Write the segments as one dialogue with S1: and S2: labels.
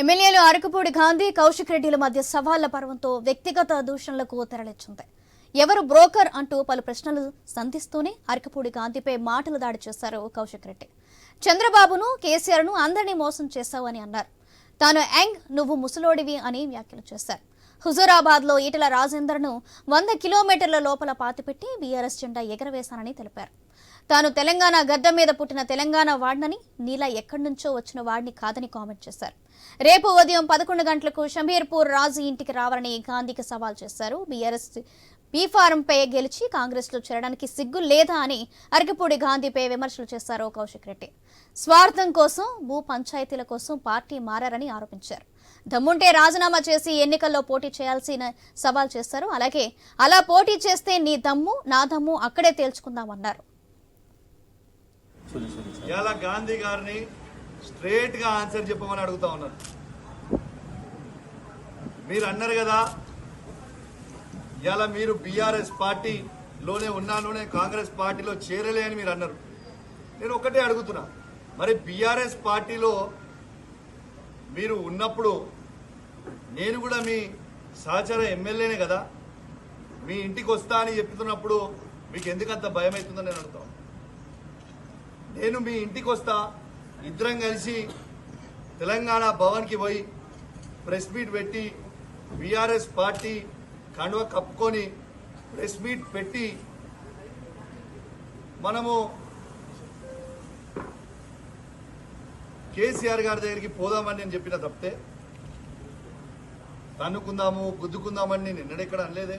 S1: ఎమ్మెల్యేలు అరకపూడి గాంధీ కౌశిక్ రెడ్డిల మధ్య సవాళ్ళ పర్వంతో వ్యక్తిగత దూషణలకు తెరలిచ్చింది ఎవరు బ్రోకర్ అంటూ పలు ప్రశ్నలు సంధిస్తూనే అరకపూడి గాంధీపై మాటలు దాడి చేశారు కౌశిక్ రెడ్డి. చంద్రబాబును కేసీఆర్ను అందరినీ మోసం చేశావని అన్నారు. తాను యాంగ్ నువ్వు ముసలోడివి అని వ్యాఖ్యలు చేశారు. హుజూరాబాద్లో ఈటల రాజేందర్ను వంద కిలోమీటర్ల లోపల పాతిపెట్టి బీఆర్ఎస్ జెండా ఎగరవేశానని తెలిపారు. తాను తెలంగాణ గడ్డ మీద పుట్టిన తెలంగాణ వాడినని నీలా ఎక్కడి నుంచో వచ్చిన వాడిని కాదని కామెంట్ చేశారు. రేపు ఉదయం పదకొండు గంటలకు షమీర్పూర్ రాజు ఇంటికి రావాలని గాంధీకి సవాల్ చేశారు. బీఆర్ఎస్ బీఫారంపై గెలిచి కాంగ్రెస్లో చేరడానికి సిగ్గు లేదా అని అరకపూడి గాంధీపై విమర్శలు చేశారు కౌశిక్ రెడ్డి. స్వార్థం కోసం భూ పంచాయతీల కోసం పార్టీ మారని ఆరోపించారు. దమ్ముంటే రాజీనామా చేసి ఎన్నికల్లో పోటీ చేయాల్సిన సవాల్ చేశారు. అలాగే అలా పోటీ చేస్తే నీ దమ్ము నా దమ్ము అక్కడే తేల్చుకుందామన్నారు.
S2: గాంధీ గారిని స్ట్రేట్గా ఆన్సర్ చెప్పమని అడుగుతా ఉన్నాను. మీరు అన్నారు కదా ఇలా మీరు బీఆర్ఎస్ పార్టీలోనే ఉన్నాను నేను కాంగ్రెస్ పార్టీలో చేరలే అని మీరు అన్నారు. నేను ఒకటే అడుగుతున్నా మరి బీఆర్ఎస్ పార్టీలో మీరు ఉన్నప్పుడు నేను కూడా మీ సహచర ఎమ్మెల్యేనే కదా మీ ఇంటికి వస్తా అని చెప్తున్నప్పుడు మీకు ఎందుకంత భయం అవుతుందని నేను అడుగుతాను నేను మీ ఇంటికి వస్తా ఇద్దరం కలిసి తెలంగాణ భవన్కి పోయి ప్రెస్ మీట్ పెట్టి బీఆర్ఎస్ పార్టీ కండువ కప్పుకొని ప్రెస్ మీట్ పెట్టి మనము కేసీఆర్ గారి దగ్గరికి పోదామని నేను చెప్పిన తప్పితే తన్నుకుందాము గుద్దుకుందామని నేను ఎన్నడెక్కడ అనలేదే.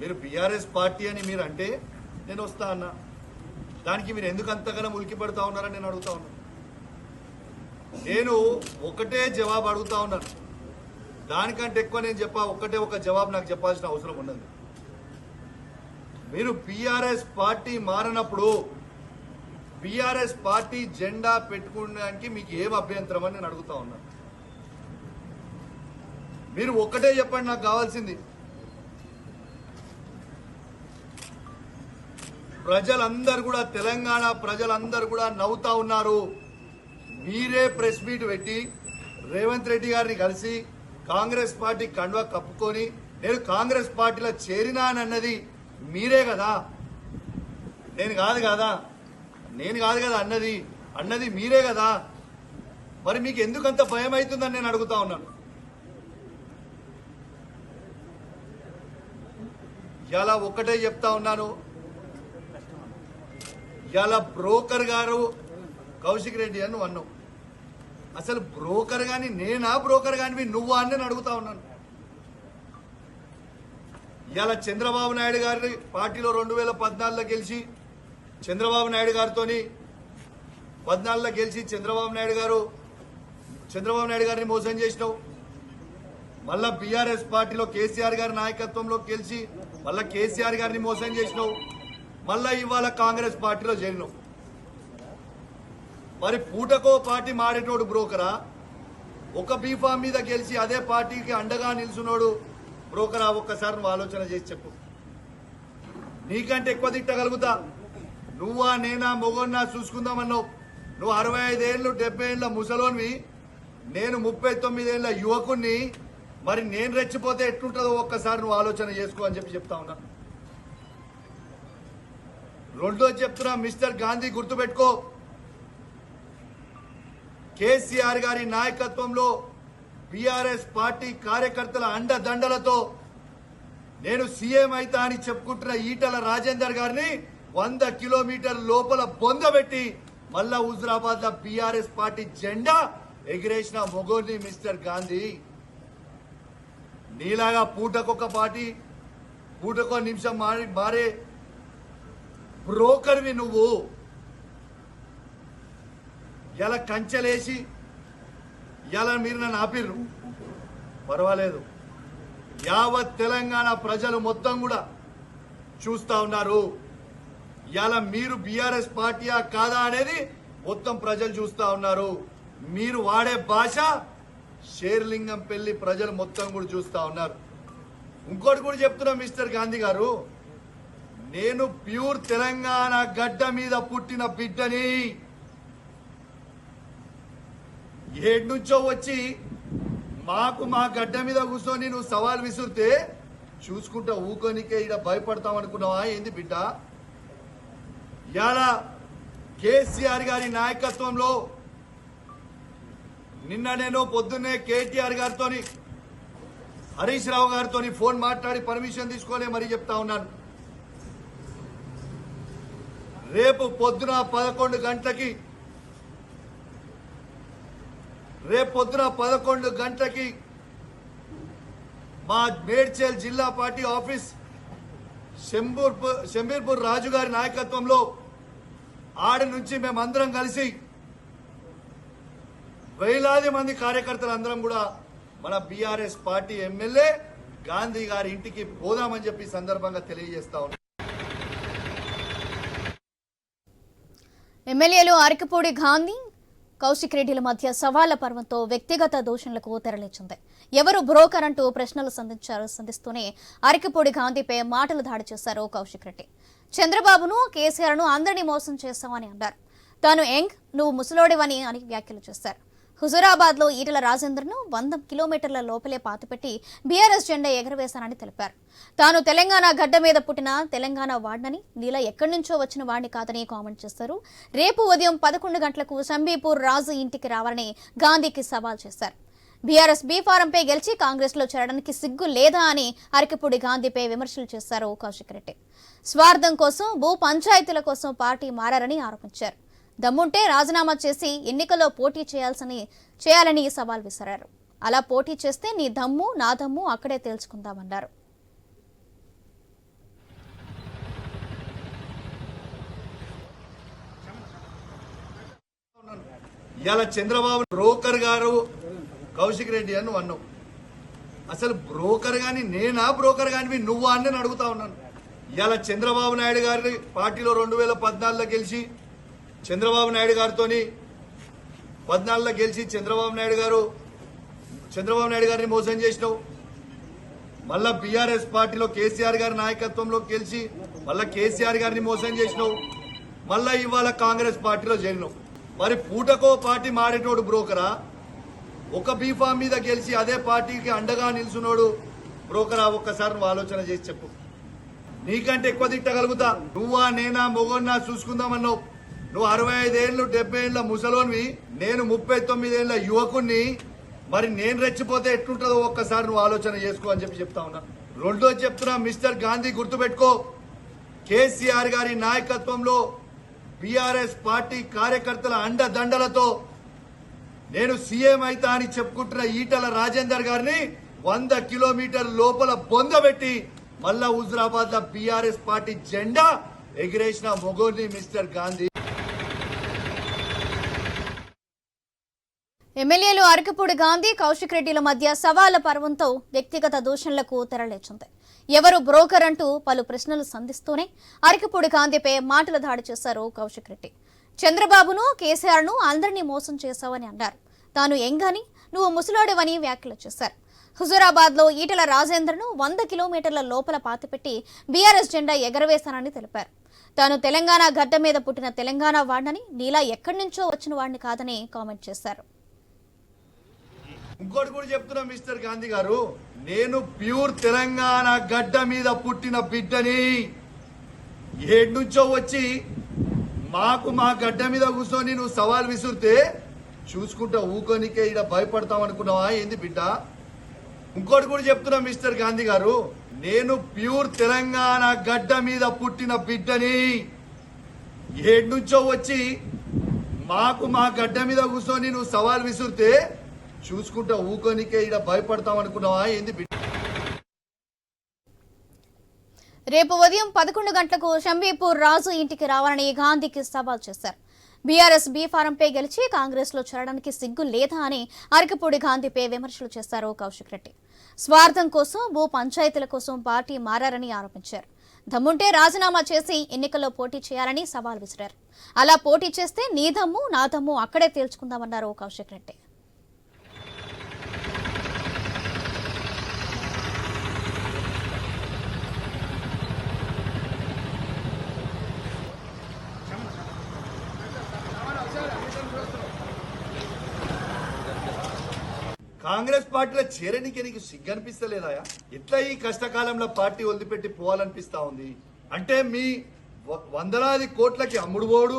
S2: మీరు బీఆర్ఎస్ పార్టీ అని మీరు అంటే నేను వస్తా అన్నా. దానికి మీరు ఎందుకు అంతగానో ఉలికి పడుతూ ఉన్నారని నేను అడుగుతా ఉన్నాను. నేను ఒకటే జవాబు అడుగుతా ఉన్నాను. దానికంటే ఎక్కువ నేను చెప్పా ఒక్కటే ఒక జవాబు నాకు చెప్పాల్సిన అవసరం ఉన్నది మీరు బీఆర్ఎస్ పార్టీ మారినప్పుడు బీఆర్ఎస్ పార్టీ జెండా పెట్టుకోవడానికి మీకు ఏం అభ్యంతరం అని నేను అడుగుతా ఉన్నాను. మీరు ఒక్కటే చెప్పండి నాకు కావాల్సింది. ప్రజలందరూ కూడా తెలంగాణ ప్రజలందరూ కూడా నవ్వుతా ఉన్నారు. మీరే ప్రెస్ మీట్ పెట్టి రేవంత్ రెడ్డి గారిని కలిసి కాంగ్రెస్ పార్టీ కండువ కప్పుకొని నేను కాంగ్రెస్ పార్టీలో చేరినానన్నది మీరే కదా? నేను కాదు కదా? నేను కాదు కదా అన్నది? అన్నది మీరే కదా? మరి మీకు ఎందుకంత భయం అవుతుందని నేను అడుగుతా ఉన్నాను. ఇలా ఒక్కటే చెప్తా ఉన్నాను. ఇవాళ బ్రోకర్ గారు కౌశిక్ రెడ్డి అని అన్నావు అసలు బ్రోకర్ కానీ నేనా బ్రోకర్ కానీ నువ్వా అని నేను అడుగుతా ఉన్నాను. ఇవాళ చంద్రబాబు నాయుడు గారి పార్టీలో రెండు వేల పద్నాలుగులో గెలిచి చంద్రబాబు నాయుడు గారితో పద్నాలుగులో గెలిచి చంద్రబాబు నాయుడు గారు చంద్రబాబు నాయుడు గారిని మోసం చేసినావు. మళ్ళా బీఆర్ఎస్ పార్టీలో కేసీఆర్ గారి నాయకత్వంలో గెలిచి మళ్ళా కేసీఆర్ గారిని మోసం చేసినావు. మళ్ళా ఇవాళ కాంగ్రెస్ పార్టీలో చేరినావు మరి పూటకో పార్టీ మారేటోడు బ్రోకరా? ఒక బీఫామ్ మీద గెలిచి అదే పార్టీకి అండగా నిల్చున్నాడు బ్రోకరా? ఒక్కసారి నువ్వు ఆలోచన చేసి చెప్పు. నీకంటే ఎక్కువ తిట్టగలుగుతా. నువ్వా నేనా మొగన్నా చూసుకుందామన్నావు. నువ్వు అరవై ఐదేళ్ళు డెబ్బై ఏళ్ళ ముసలోనివి. నేను ముప్పై తొమ్మిదేళ్ళ యువకుణ్ణి. మరి నేను రెచ్చిపోతే ఎట్లుంటుందో ఒక్కసారి నువ్వు ఆలోచన చేసుకో అని చెప్పి చెప్తా ఉన్నా. రెండో చెప్తున్నా మిస్టర్ గాంధీ గుర్తుపెట్టుకో. కేసీఆర్ గారి నాయకత్వంలో బీఆర్ఎస్ పార్టీ కార్యకర్తల అండదండలతో నేను సీఎం అయితా అని చెప్పుకుంటున్న ఈటల రాజేందర్ గారిని వంద కిలోమీటర్ లోపల బొందబెట్టి మళ్ళా హుజరాబాద్లో బీఆర్ఎస్ పార్టీ జెండా ఎగిరేసిన మొగోని మిస్టర్ గాంధీ. నీలాగా పూటకొక పార్టీ పూటకో నిమిషం మారి మారే బ్రోకర్వి నువ్వు ఎలా కంచెలేసి ఎలా మీరు నన్ను ఆపిర్రు? పర్వాలేదు. యావత్ తెలంగాణ ప్రజలు మొత్తం కూడా చూస్తా ఉన్నారు. ఇలా మీరు బీఆర్ఎస్ పార్టీయా కాదా అనేది మొత్తం ప్రజలు చూస్తా ఉన్నారు. మీరు వాడే భాష షేర్లింగం పెళ్ళి ప్రజలు మొత్తం కూడా చూస్తా ఉన్నారు. ఇంకోటి కూడా చెప్తున్నా మిస్టర్ గాంధీ గారు నేను ప్యూర్ తెలంగాణ గడ్డ మీద పుట్టిన బిడ్డని. ఏడు నుంచో వచ్చి మాకు మా గడ్డ మీద కూర్చొని నువ్వు సవాల్ విసురితే చూసుకుంటా ఊకోనికే ఇక్కడ భయపడతాం అనుకున్నావా? ఏంది బిడ్డ? ఇలా కేసీఆర్ గారి నాయకత్వంలో నిన్న నేను పొద్దున్నే కేటీఆర్ గారితోని హరీష్ రావు గారితో ఫోన్ మాట్లాడి పర్మిషన్ తీసుకొని మరీ చెప్తా ఉన్నాను. రేపు పొద్దున పదకొండు గంటలకి రేపు పొద్దున పదకొండు గంటలకి మా మేడ్చల్ జిల్లా పార్టీ ఆఫీస్ శంబూర్పూర్ శంబీర్పూర్ రాజు గారి నాయకత్వంలో ఆడ నుంచి మేమందరం కలిసి వేలాది మంది కార్యకర్తలు అందరం కూడా మన బీఆర్ఎస్ పార్టీ ఎమ్మెల్యే గాంధీ గారి ఇంటికి పోదామని చెప్పి సందర్భంగా తెలియజేస్తా
S1: ఎమ్మెల్యేలు అరకపూడి గాంధీ కౌశిక్ రెడ్డిల మధ్య సవాళ్ళ పర్వంతో వ్యక్తిగత దూషణలకు తెరలించింది. ఎవరు బ్రోకర్ అంటూ ప్రశ్నలు సంధించారు సంధిస్తూనే అరకపూడి గాంధీపై మాటలు దాడి చేశారు కౌశిక్ రెడ్డి. చంద్రబాబును కేసీఆర్ను అందరినీ మోసం చేస్తామని అన్నారు. తాను యంగ్ నువ్వు ముసలోడివని అని వ్యాఖ్యలు చేశారు. హుజురాబాద్లో ఈటల రాజేందర్ను వంద కిలోమీటర్ల లోపలే పాతిపెట్టి బీఆర్ఎస్ జెండా ఎగరవేశానని తెలిపారు. తాను తెలంగాణ గడ్డ మీద పుట్టిన తెలంగాణ వాడినని నీలా ఎక్కడి నుంచో వచ్చిన వాడిని కాదని కామెంట్ చేస్తారు. రేపు ఉదయం పదకొండు గంటలకు సంబీపూర్ రాజు ఇంటికి రావాలని గాంధీకి సవాల్ చేశారు. బీఆర్ఎస్ బీ ఫారంపై గెలిచి కాంగ్రెస్లో చేరడానికి సిగ్గు లేదా అని అరకిపూడి గాంధీపై విమర్శలు చేశారు కౌశిక్ రెడ్డి. స్వార్థం కోసం భూ పంచాయతీల కోసం పార్టీ మారని ఆరోపించారు. దమ్ముంటే రాజీనామా చేసి ఎన్నికల్లో పోటీ చేయాల్సిన చేయాలని సవాల్ విసిరారు. అలా పోటీ చేస్తే నీ దమ్ము నా దమ్ము అక్కడే తేల్చుకుందామన్నారు.
S2: ఇవాళ చంద్రబాబు బ్రోకర్ గారు కౌశిక్ రెడ్డి అని నువ్వు అన్నావు. అసలు బ్రోకర్ గాని నేనా బ్రోకర్ గాని నువ్వా అని నేను అడుగుతా ఉన్నాను. ఇవాళ చంద్రబాబు నాయుడు గారి పార్టీలో రెండు వేల పద్నాలుగులో గెలిచి చంద్రబాబు నాయుడు గారితోని పద్నాలుగులో గెలిచి చంద్రబాబు నాయుడు గారు చంద్రబాబు నాయుడు గారిని మోసం చేసినావు. మళ్ళా బీఆర్ఎస్ పార్టీలో కేసీఆర్ గారి నాయకత్వంలో గెలిచి మళ్ళా కేసీఆర్ గారిని మోసం చేసినావు. మళ్ళా ఇవాళ కాంగ్రెస్ పార్టీలో చేరినావు. మరి పూటకో పార్టీ మారేటోడు బ్రోకరా? ఒక బీఫామ్ మీద గెలిచి అదే పార్టీకి అండగా నిల్చున్నాడు బ్రోకరా? ఒక్కసారి నువ్వు ఆలోచన చేసి చెప్పు. నీకంటే ఎక్కువ తిట్టగలుగుతా. నువ్వా నేనా మొగన్నా చూసుకుందామన్నావు. నువ్వు అరవై ఐదేళ్ళు డెబ్బై ఏళ్ళ ముసలోనివి నేను ముప్పై తొమ్మిదేళ్ళ యువకుణ్ణి మరి నేను రెచ్చిపోతే ఎట్లుంటుందో ఒక్కసారి నువ్వు ఆలోచన చేసుకో అని చెప్పి చెప్తా ఉన్నా. రెండో చెప్తున్నా మిస్టర్ గాంధీ గుర్తుపెట్టుకో. కేసీఆర్ గారి నాయకత్వంలో బీఆర్ఎస్ పార్టీ కార్యకర్తల అండదండలతో నేను సీఎం అయితా అని చెప్పుకుంటున్న ఈటల రాజేందర్ గారిని వంద కిలోమీటర్ లోపల బొందబెట్టి మళ్ళా హుజరాబాద్లో బీఆర్ఎస్ పార్టీ జెండా ఎగిరేసిన మొగోని మిస్టర్ గాంధీ.
S1: ఎమ్మెల్యేలు అరకపూడి గాంధీ కౌశిక్ రెడ్డిల మధ్య సవాల పర్వంతో వ్యక్తిగత దూషణలకు తెరలేచింది. ఎవరు బ్రోకర్ అంటూ పలు ప్రశ్నలు సంధిస్తూనే అరకపూడి గాంధీపై మాటల దాడి చేశారు కౌశిక్ రెడ్డి. చంద్రబాబును కేసీఆర్ను అందరినీ మోసం చేశావని అన్నారు. తాను ఎంగాని నువ్వు ముసలాడివని వ్యాఖ్యలు చేశారు. హుజురాబాద్లో ఈటల రాజేంద్రను వంద కిలోమీటర్ల లోపల పాతిపెట్టి బీఆర్ఎస్ జెండా ఎగరవేశానని తెలిపారు. తాను తెలంగాణ గడ్డ మీద పుట్టిన తెలంగాణ వాడినని నీలా ఎక్కడి నుంచో వచ్చిన వాడిని కాదని కామెంట్ చేశారు.
S2: ఇంకోటి కూడా చెప్తున్నా మిస్టర్ గాంధీ గారు. నేను ప్యూర్ తెలంగాణ గడ్డ మీద పుట్టిన బిడ్డని ఏడు నుంచో వచ్చి మాకు మా గడ్డ మీద కూర్చొని నువ్వు సవాల్ విసురితే చూసుకుంటా ఊకోనికే ఇక్కడ భయపడతాం అనుకున్నావా? ఏంది బిడ్డ? ఇంకోటి కూడా చెప్తున్నా మిస్టర్ గాంధీ గారు. నేను ప్యూర్ తెలంగాణ గడ్డ మీద పుట్టిన బిడ్డని ఏడు నుంచో వచ్చి మాకు మా గడ్డ మీద కూర్చొని నువ్వు సవాల్ విసురితే చూసుకుంటే ఊకోనికే ఇక్కడ భయపడతాం అనుకున్నావా? ఏంది
S1: రేపు ఉదయం పదకొండు గంటలకు షంబీపూర్ రాజు ఇంటికి రావాలని గాంధీకి సవాల్ చేశారు. బీఆర్ఎస్ బీ ఫారంపై గెలిచి కాంగ్రెస్లో చేరడానికి సిగ్గు లేదా అని అరకపూడి గాంధీపై విమర్శలు చేశారు కౌశిక్ రెడ్డి. స్వార్థం కోసం భూ పంచాయతీల కోసం పార్టీ మారని ఆరోపించారు. దమ్ముంటే రాజీనామా చేసి ఎన్నికల్లో పోటీ చేయాలని సవాల్ విసిరారు. అలా పోటీ చేస్తే నీ దమ్ము నా దమ్ము అక్కడే తేల్చుకుందామన్నారు కౌశిక్ రెడ్డి.
S2: కాంగ్రెస్ పార్టీలో చేరనికి నీకు సిగ్గు అనిపిస్తలేదా ఎట్లా ఈ కష్టకాలంలో పార్టీ వదిలిపెట్టి పోవాలనిపిస్తా ఉంది? అంటే మీ వ- వందలాది కోట్లకి అమ్ముడు పోడు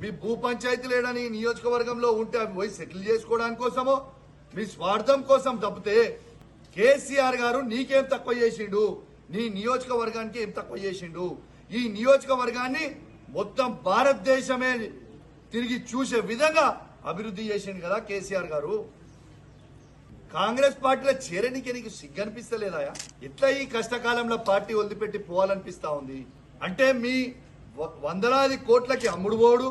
S2: మీ భూ పంచాయతీ లేడని నియోజకవర్గంలో ఉంటే అవి పోయి సెటిల్ చేసుకోవడానికి కోసమో మీ స్వార్థం కోసం తప్పితే కేసీఆర్ గారు నీకేం తక్కువ చేసిండు? నీ నియోజకవర్గానికి ఏం తక్కువ చేసిండు? ఈ నియోజకవర్గాన్ని మొత్తం భారతదేశమే తిరిగి చూసే విధంగా అభివృద్ధి చేసిండు కదా కేసీఆర్ గారు. కాంగ్రెస్ పార్టీలో చేరనికి నీకు సిగ్గు అనిపిస్తలేదా ఎట్లా ఈ కష్టకాలంలో పార్టీ వదిలిపెట్టి పోవాలనిపిస్తా ఉంది? అంటే మీ వ- వందలాది కోట్లకి అమ్ముడు పోడు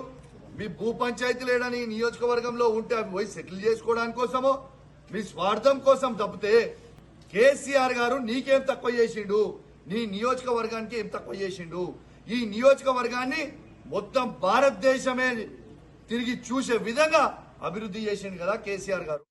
S2: మీ భూ పంచాయతీ లేడని నియోజకవర్గంలో ఉంటే అవి పోయి సెటిల్ చేసుకోవడానికి కోసమో మీ స్వార్థం కోసం తప్పితే కేసీఆర్ గారు నీకేం తక్కువ చేసిండు? నీ నియోజకవర్గానికి ఏం తక్కువ చేసిండు? ఈ నియోజకవర్గాన్ని మొత్తం భారతదేశమే తిరిగి చూసే విధంగా అభివృద్ధి చేసిండు కదా కేసీఆర్ గారు.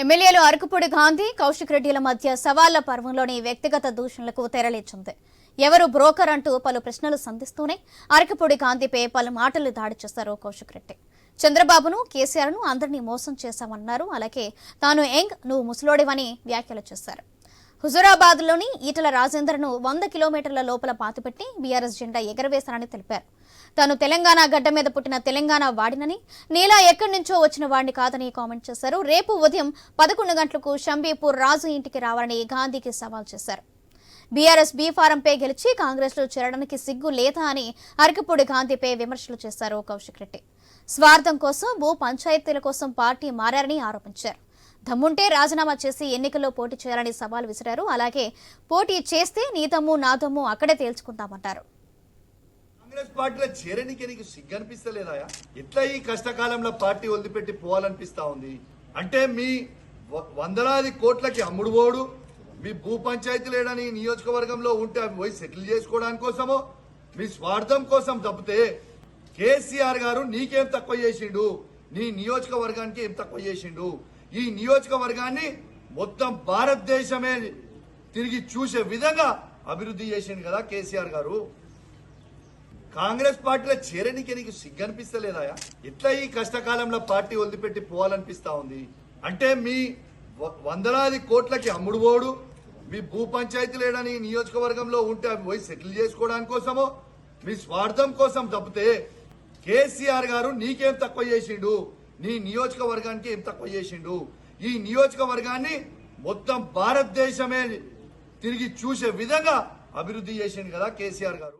S1: ఎమ్మెల్యేలు అరకుపూడి గాంధీ కౌశిక్ రెడ్డిల మధ్య సవాళ్ళ పర్వంలోని వ్యక్తిగత దూషణలకు తెరలేచింది. ఎవరు బ్రోకర్ అంటూ పలు ప్రశ్నలు సంధిస్తూనే అరకపూడి గాంధీపై పలు మాటలు దాడి చేశారు కౌశిక్ రెడ్డి. చంద్రబాబును కేసీఆర్ను అందరినీ మోసం చేశామన్నారు. అలాగే తాను యంగ్ నువ్వు ముసలోడివని వ్యాఖ్యలు చేశారు. హుజురాబాద్లోని ఈటల రాజేందర్ను వంద కిలోమీటర్ల లోపల పాతిపెట్టి బీఆర్ఎస్ జెండా ఎగరవేశారని తెలిపారు. తాను తెలంగాణ గడ్డ మీద పుట్టిన తెలంగాణ వాడినని నీలా ఎక్కడి నుంచో వచ్చిన వాడిని కాదని కామెంట్ చేశారు. రేపు ఉదయం పదకొండు గంటలకు షంబీపూర్ రాజు ఇంటికి రావాలని గాంధీకి సవాల్ చేశారు. బీఆర్ఎస్ బీ ఫారంపై గెలిచి కాంగ్రెస్లో చేరడానికి సిగ్గు లేదా అని అరకపూడి గాంధీపై విమర్శలు చేశారు కౌశిక్ రెడ్డి. స్వార్థం కోసం భూ పంచాయతీల కోసం పార్టీ మారని ఆరోపించారు. దమ్ముంటే రాజీనామా చేసి ఎన్నికల్లో పోటీ చేయాలని సవాల్ విసిరారు. అలాగే పోటీ చేస్తే నీ తమ్ము నా తమ్ము అక్కడే తేల్చుకుంటామన్నారు
S2: కాంగ్రెస్ పార్టీలో చేరనికి నీకు సిగ్గు ఎట్లా ఈ కష్టకాలంలో పార్టీ వదిలిపెట్టి పోవాలనిపిస్తా ఉంది? అంటే మీ వందలాది కోట్లకి అమ్ముడు పోడు మీ భూ పంచాయతీ లేడని నియోజకవర్గంలో ఉంటే అవి పోయి సెటిల్ చేసుకోవడానికి కోసమో మీ స్వార్థం కోసం తప్పితే కేసీఆర్ గారు నీకేం తక్కువ చేసిండు? నీ నియోజకవర్గానికి ఏం తక్కువ చేసిండు? ఈ నియోజకవర్గాన్ని మొత్తం భారతదేశమే తిరిగి చూసే విధంగా అభివృద్ధి చేసిండు కదా కేసీఆర్ గారు. కాంగ్రెస్ పార్టీలో చేరనికి నీకు సిగ్గనిపిస్తలేదా? ఎట్లా ఈ కష్టకాలంలో పార్టీ వదిలిపెట్టి పోవాలనిపిస్తా ఉంది? అంటే మీ వ- వందలాది కోట్లకి అమ్ముడు పోడు మీ భూ పంచాయతీ లేడని నియోజకవర్గంలో ఉంటే అవి పోయి సెటిల్ చేసుకోవడానికి కోసమో మీ స్వార్థం కోసం తప్పితే కేసీఆర్ గారు నీకేం తక్కువ చేసిండు? నీ నియోజకవర్గానికి ఏం తక్కువ చేసిండు? ఈ నియోజకవర్గాన్ని మొత్తం భారతదేశమే తిరిగి చూసే విధంగా అభివృద్ధి చేసిండు కదా కేసీఆర్ గారు.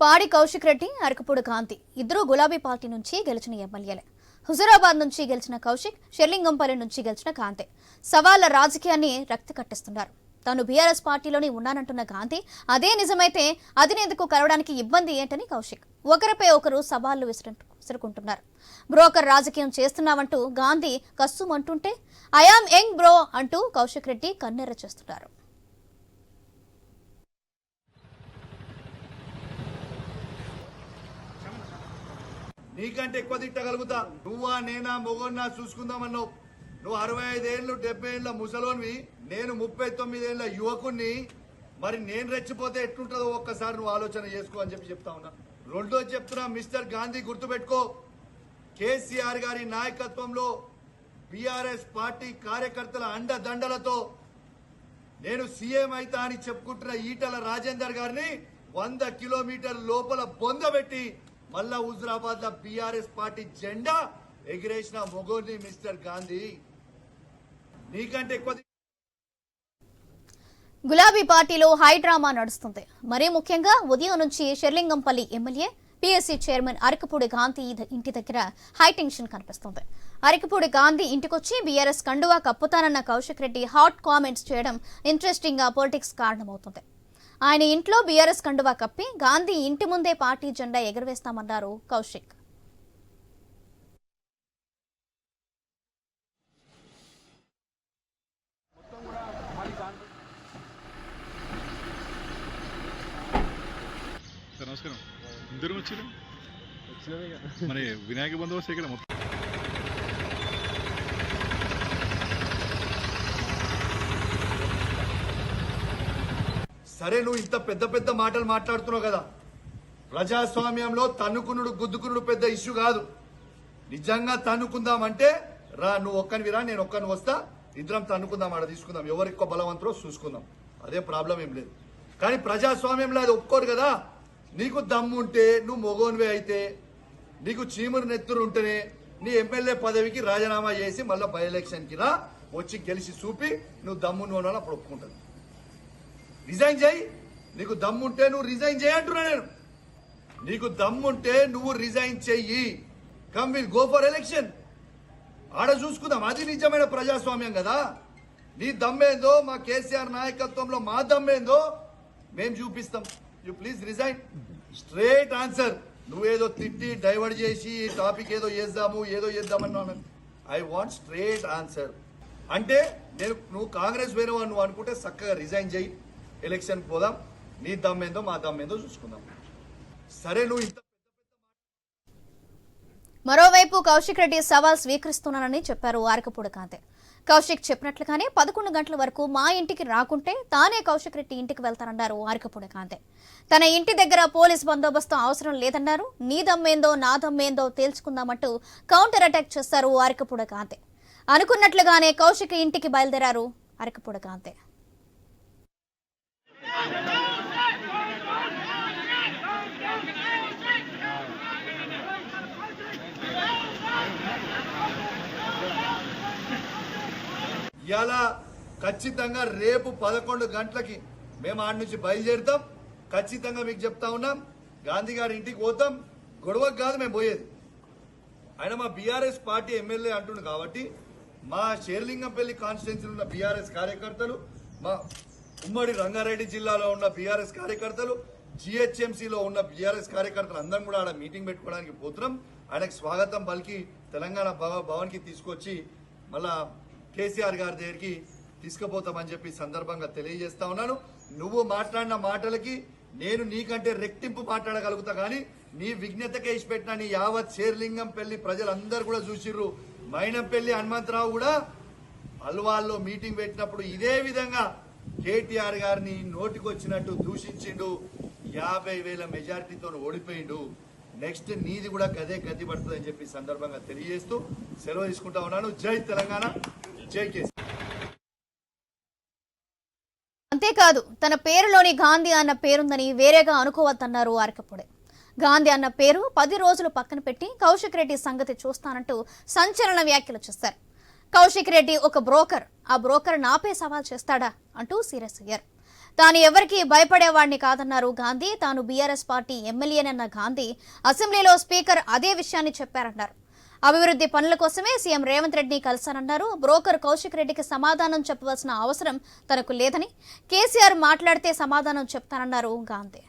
S1: పాడి కౌశిక్ రెడ్డి అరకపూడి కాంతి. ఇద్దరు గులాబీ పార్టీ నుంచి గెలిచిన ఎమ్మెల్యేలే. హుజురాబాద్ నుంచి గెలిచిన కౌశిక్ షెర్లింగంపల్లి నుంచి గెలిచిన కాంతే. సవాళ్ళ రాజకీయాన్ని రక్తి కట్టిస్తున్నారు. తాను బీఆర్ఎస్ పార్టీలోనే ఉన్నానంటున్న గాంధీ అదే నిజమైతే అధినేతకు కలవడానికి ఇబ్బంది ఏంటని కౌశిక్. ఒకరిపై ఒకరు సవాళ్ళు విసిరు విసురుకుంటున్నారు. బ్రోకర్ రాజకీయం చేస్తున్నామంటూ గాంధీ కస్సుమంటుంటే ఐఆమ్ యంగ్ బ్రో అంటూ కౌశిక్ రెడ్డి కన్నెర్ర చేస్తున్నారు.
S2: నీకంటే ఎక్కువ తిట్టగలుగుతా. నువ్వా నేనా మొగన్నా చూసుకుందామన్నావు. నువ్వు అరవై ఐదేళ్ళు డెబ్బై ఏళ్ళ ముసలోనివి నేను ముప్పై తొమ్మిదేళ్ళ యువకుణ్ణి మరి నేను రెచ్చిపోతే ఎట్లుంటుందో ఒక్కసారి నువ్వు ఆలోచన చేసుకో అని చెప్పి చెప్తా ఉన్నా. రెండో చెప్తున్నా మిస్టర్ గాంధీ గుర్తుపెట్టుకో. కేసీఆర్ గారి నాయకత్వంలో బీఆర్ఎస్ పార్టీ కార్యకర్తల అండదండలతో నేను సీఎం అయితా అని చెప్పుకుంటున్న ఈటల రాజేందర్ గారిని వంద కిలోమీటర్ లోపల బొందబెట్టి మళ్ళా హుజరాబాద్లో బీఆర్ఎస్ పార్టీ జెండా ఎగిరేసిన మొగోని మిస్టర్ గాంధీ. నీకంటే ఎక్కువ
S1: గులాబీ పార్టీలో హై డ్రామా నడుస్తుంది. మరీ ముఖ్యంగా ఉదయం నుంచి Serilingampally MLA PSC chairman Arekapudi Gandhi ఇంటి దగ్గర హైటెన్షన్ కనిపిస్తుంది. అరకపూడి గాంధీ ఇంటికొచ్చి బీఆర్ఎస్ కండువా కప్పుతానన్న కౌశిక్ రెడ్డి హాట్ కామెంట్స్ చేయడం ఇంట్రెస్టింగ్గా పొలిటిక్స్ కారణమవుతుంది. ఆయన ఇంట్లో బీఆర్ఎస్ కండువా కప్పి గాంధీ ఇంటి ముందే పార్టీ జెండా ఎగురవేస్తామన్నారు కౌశిక్
S3: సార్ నమస్కారం ఇద్దరు వచ్చారు మరి వినాయక బందోబస్తు ఇక్కడ మొత్తం?
S2: సరే నువ్వు ఇంత పెద్ద పెద్ద మాటలు మాట్లాడుతున్నావు కదా. ప్రజాస్వామ్యంలో తన్నుకునుడు గుద్దుకునుడు పెద్ద ఇష్యూ కాదు. నిజంగా తన్నుకుందామంటే రా నువ్వు ఒక్కనివి రా నేను ఒక్కని వస్తా. ఇద్దరం తన్నుకుందాం ఆడ తీసుకుందాం. ఎవరు ఎక్కువ బలవంతులో చూసుకుందాం. అదే ప్రాబ్లం ఏం లేదు. కానీ ప్రజాస్వామ్యంలో అది ఒప్పుకోరు కదా. నీకు దమ్ము ఉంటే నువ్వు మొగోనివే అయితే నీకు చీమురు నెత్తురు ఉంటేనే నీ ఎమ్మెల్యే పదవికి రాజీనామా చేసి మళ్ళీ బై ఎలక్షన్కి రా వచ్చి గెలిచి చూపి నువ్వు దమ్ము నువ్వు అప్పుడు ఒప్పుకుంటుంది రిజైన్ చేయి. నీకు దమ్ముంటే నువ్వు రిజైన్ చేయి అంటున్నా నేను. నీకు దమ్ముంటే నువ్వు రిజైన్ చెయ్యి. Come will go for election ఆడ చూసుకుందాం. అది నిజమైన ప్రజాస్వామ్యం కదా. నీ దమ్మేందో మా కేసీఆర్ నాయకత్వంలో మా దమ్మేందో మేము చూపిస్తాం. You please resign straight answer నువ్వేదో తిట్టి డైవర్ట్ చేసి టాపిక్ ఏదో చేద్దాము ఏదో చేద్దామన్నాను ఐ వాంట్ స్ట్రేట్ ఆన్సర్ అంటే నేను నువ్వు కాంగ్రెస్ వేరే వాడు నువ్వు అనుకుంటే చక్కగా రిజైన్ చేయి. ఎలక్షన్ పోదాం. నీ దమ్మేందో మా దమ్మేందో చూసుకుందాం. సరే నువ్వు ఇంత
S1: మరోవైపు కౌశిక్ రెడ్డి సవాల్ స్వీకరిస్తున్నానని చెప్పారు ఆరకపూడి కాంతే. కౌశిక్ చెప్పినట్లుగానే పదకొండు గంటల వరకు మా ఇంటికి రాకుంటే తానే కౌశిక్ రెడ్డి ఇంటికి వెళ్తానన్నారు ఆరకపూడి కాంతే. తన ఇంటి దగ్గర పోలీస్ బందోబస్తు అవసరం లేదన్నారు. నీ దమ్మేందో నా దమ్మేందో తేల్చుకుందామంటూ కౌంటర్ అటాక్ చేశారు ఆరకపూడి కాంతే. అనుకున్నట్లుగానే కౌశిక్ ఇంటికి బయలుదేరారు అరకపూడి
S2: ఇవాళ ఖచ్చితంగా రేపు పదకొండు గంటలకి మేము ఆడ నుంచి బయలుదేరుతాం. ఖచ్చితంగా మీకు చెప్తా ఉన్నాం. గాంధీ గారి ఇంటికి పోతాం. గొడవకు కాదు మేము పోయేది. ఆయన మా బీఆర్ఎస్ పార్టీ ఎమ్మెల్యే అంటుండు కాబట్టి మా షేర్లింగంపల్లి కాన్స్టిట్యున్సీలో ఉన్న బీఆర్ఎస్ కార్యకర్తలు మా ఉమ్మడి రంగారెడ్డి జిల్లాలో ఉన్న బీఆర్ఎస్ కార్యకర్తలు జిహెచ్ఎంసీలో ఉన్న బీఆర్ఎస్ కార్యకర్తలు అందరం కూడా ఆడ మీటింగ్ పెట్టుకోవడానికి పోతున్నాం. ఆయనకు స్వాగతం పలికి తెలంగాణ భవ- భవన్కి తీసుకొచ్చి మళ్ళా కేసీఆర్ గారి దగ్గరికి తీసుకుపోతామని చెప్పి సందర్భంగా తెలియజేస్తా ఉన్నాను. నువ్వు మాట్లాడిన మాటలకి నేను నీకంటే రెట్టింపు మాట్లాడగలుగుతా కానీ నీ విజ్ఞతకే ఇచ్చిపెట్టిన నీ యావత్ చేర్లింగం పెళ్ళి ప్రజలందరూ కూడా చూసిర్రు. మైనంపల్లి హనుమంతరావు కూడా అల్వాల్లో మీటింగ్ పెట్టినప్పుడు ఇదే విధంగా కేటీఆర్ గారిని నోటికొచ్చినట్టు దూషించిండు. యాభై వేల మెజారిటీతో ఓడిపోయిండు. నెక్స్ట్ నీది కూడా కదే గతి పడుతుంది అని చెప్పి సందర్భంగా తెలియజేస్తూ సెలవు తీసుకుంటా ఉన్నాను. జై తెలంగాణ. జై కేసీ.
S1: అంతేకాదు తన పేరులోని గాంధీ అన్న పేరుందని వేరేగా అనుకోవద్దన్నారు అరకపొడి గాంధీ అన్న పేరు పది రోజులు పక్కన పెట్టి కౌశిక్ రెడ్డి సంగతి చూస్తానంటూ సంచలన వ్యాఖ్యలు చేశారు. కౌశిక్ రెడ్డి ఒక బ్రోకర్. ఆ బ్రోకర్ నాపే సవాల్ చేస్తాడా అంటూ సీరియస్ అయ్యారు. తాను ఎవరికి భయపడేవాడిని కాదన్నారు గాంధీ. తాను బీఆర్ఎస్ పార్టీ ఎమ్మెల్యేనన్న గాంధీ అసెంబ్లీలో స్పీకర్ అదే విషయాన్ని చెప్పారన్నారు. అభివృద్ధి పనుల కోసమే సీఎం రేవంత్ రెడ్డిని కలిశానన్నారు. బ్రోకర్ కౌశిక్ రెడ్డికి సమాధానం చెప్పవలసిన అవసరం తనకు లేదని కేసీఆర్ మాట్లాడితే సమాధానం చెప్తానన్నారు గాంధీ.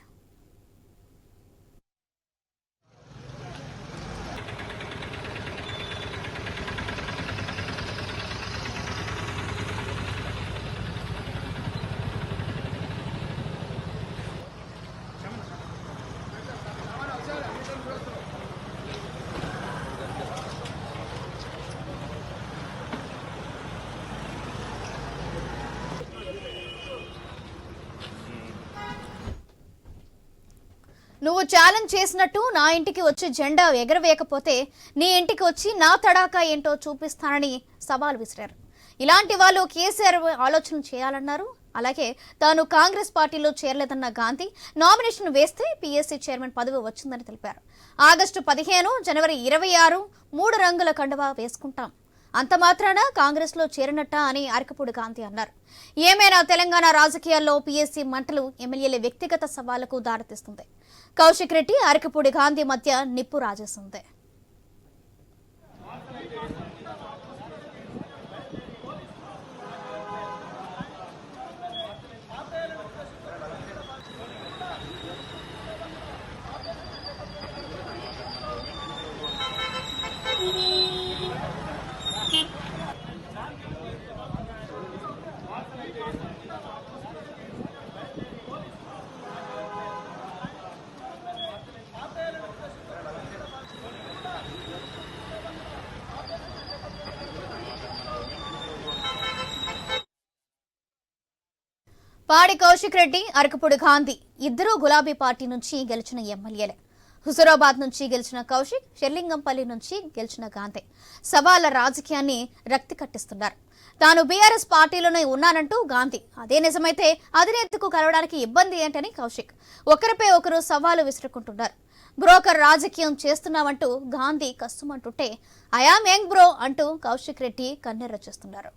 S1: నువ్వు ఛాలెంజ్ చేసినట్టు నా ఇంటికి వచ్చి జెండా ఎగరవేయకపోతే నీ ఇంటికి వచ్చి నా తడాకా ఏంటో చూపిస్తానని సవాల్ విసిరారు. ఇలాంటి వాళ్ళు కేసీఆర్ ఆలోచన చేయాలన్నారు. అలాగే తాను కాంగ్రెస్ పార్టీలో చేరలేదన్న గాంధీ నామినేషన్ వేస్తే పీఎస్సీ చైర్మన్ పదవి వచ్చిందని తెలిపారు. ఆగస్టు పదిహేను జనవరి ఇరవై ఆరు మూడు రంగుల కండువా వేసుకుంటాం. అంత మాత్రాన కాంగ్రెస్లో చేరినట్ట అని అరకపూడి గాంధీ అన్నారు. ఏమైనా తెలంగాణ రాజకీయాల్లో పీఎస్సీ మంటలు ఎమ్మెల్యేల వ్యక్తిగత సవాళ్ళకు దారితీస్తుంది. కౌశిక్ రెడ్డి అరకపూడి గాంధీ మధ్య నిప్పు రాజేసిందే. పాడి కౌశిక్ రెడ్డి అరకపూడి గాంధీ ఇద్దరూ గులాబీ పార్టీ నుంచి గెలిచిన ఎమ్మెల్యేలే. హుజురాబాద్ నుంచి గెలిచిన కౌశిక్ షెర్లింగంపల్లి నుంచి గెలిచిన గాంధీ. సవాళ్ళ రాజకీయాన్ని రక్తి కట్టిస్తున్నారు. తాను బీఆర్ఎస్ పార్టీలోనే ఉన్నానంటూ గాంధీ. అదే నిజమైతే అధినేతకు కలవడానికి ఇబ్బంది ఏంటని కౌశిక్. ఒకరిపై ఒకరు సవాలు విసురుకుంటున్నారు. బ్రోకర్ రాజకీయం చేస్తున్నామంటూ గాంధీ కష్టమంటుంటే ఐఆమ్ యంగ్ బ్రో అంటూ కౌశిక్ రెడ్డి కన్నెర్ర చేస్తున్నారు.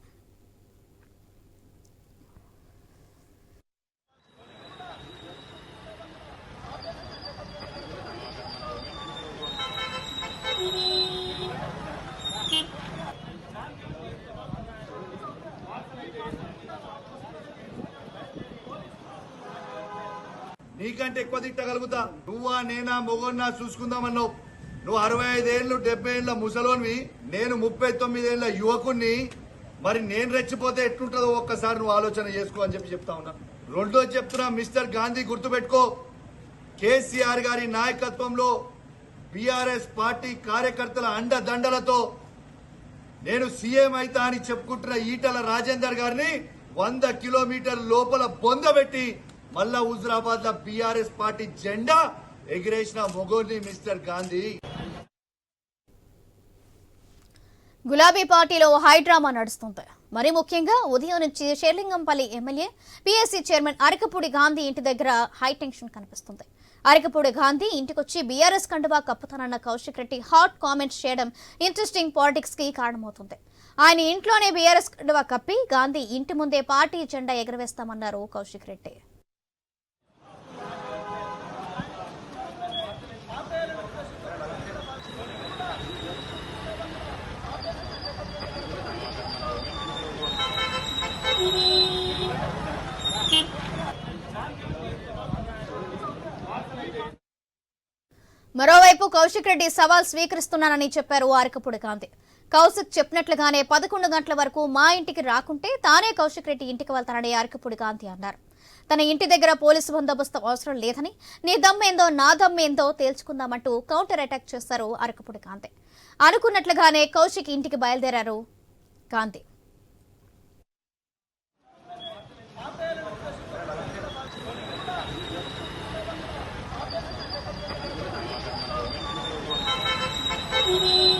S2: నీకంటే ఎక్కువ తిట్టగలుగుతా. నువ్వా నేనా మొగన్నా చూసుకుందామన్నావు. నువ్వు అరవై ఐదేళ్ళు డెబ్బై ఏళ్ళ ముసలోనివి నేను ముప్పై తొమ్మిదేళ్ళ యువకుణ్ణి. మరి నేను రెచ్చిపోతే ఎట్లుంటుందో ఒక్కసారి నువ్వు ఆలోచన చేసుకో అని చెప్పి చెప్తా ఉన్నా. రెండో చెప్తున్నా మిస్టర్ గాంధీ గుర్తుపెట్టుకో. కేసీఆర్ గారి నాయకత్వంలో బీఆర్ఎస్ పార్టీ కార్యకర్తల అండదండలతో నేను సీఎం అయితా అని చెప్పుకుంటున్న ఈటల రాజేందర్ గారిని వంద కిలోమీటర్ లోపల బొందబెట్టి మళ్ళా హుజరాబాద్లో బీఆర్ఎస్ పార్టీ జెండా ఎగిరేసిన మొగోని మిస్టర్ గాంధీ.
S1: గులాబీ పార్టీలో హైడ్రామా నడుస్తుంది. మరి ముఖ్యంగా ఉదయం నుంచి Serilingampally MLA PSC chairman Arekapudi Gandhi ఇంటి దగ్గర హై టెన్షన్ కనిపిస్తుంది. అరకపూడి గాంధీ ఇంటికొచ్చి బీఆర్ఎస్ కండువా కప్పుతానన్న కౌశిక్ రెడ్డి హాట్ కామెంట్స్ చేయడం ఇంట్రెస్టింగ్ పాలిటిక్స్కి కారణమవుతుంది. ఆయన ఇంట్లోనే బీఆర్ఎస్ కండువా కప్పి గాంధీ ఇంటి ముందే పార్టీ జెండా ఎగరవేస్తామన్నారు కౌశిక్ రెడ్డి. మరోవైపు కౌశిక్ రెడ్డి సవాల్ స్వీకరిస్తున్నానని చెప్పారు ఆరికపూడి గాంధీ కౌశిక్ చెప్పినట్లుగానే పదకొండు గంటల వరకు మా ఇంటికి రాకుంటే తానే కౌశిక్ రెడ్డి ఇంటికి వెళ్తానని ఆరికపూడి గాంధీ అన్నారు. తన ఇంటి దగ్గర పోలీసు బందోబస్తు అవసరం లేదని నీ దమ్మేందో నా దమ్మేందో తేల్చుకుందామంటూ కౌంటర్ అటాక్ చేశారు అరకపుడి కాంతి. అనుకున్నట్లుగానే కౌశిక్ ఇంటికి బయలుదేరారు గాంధీ Thank you.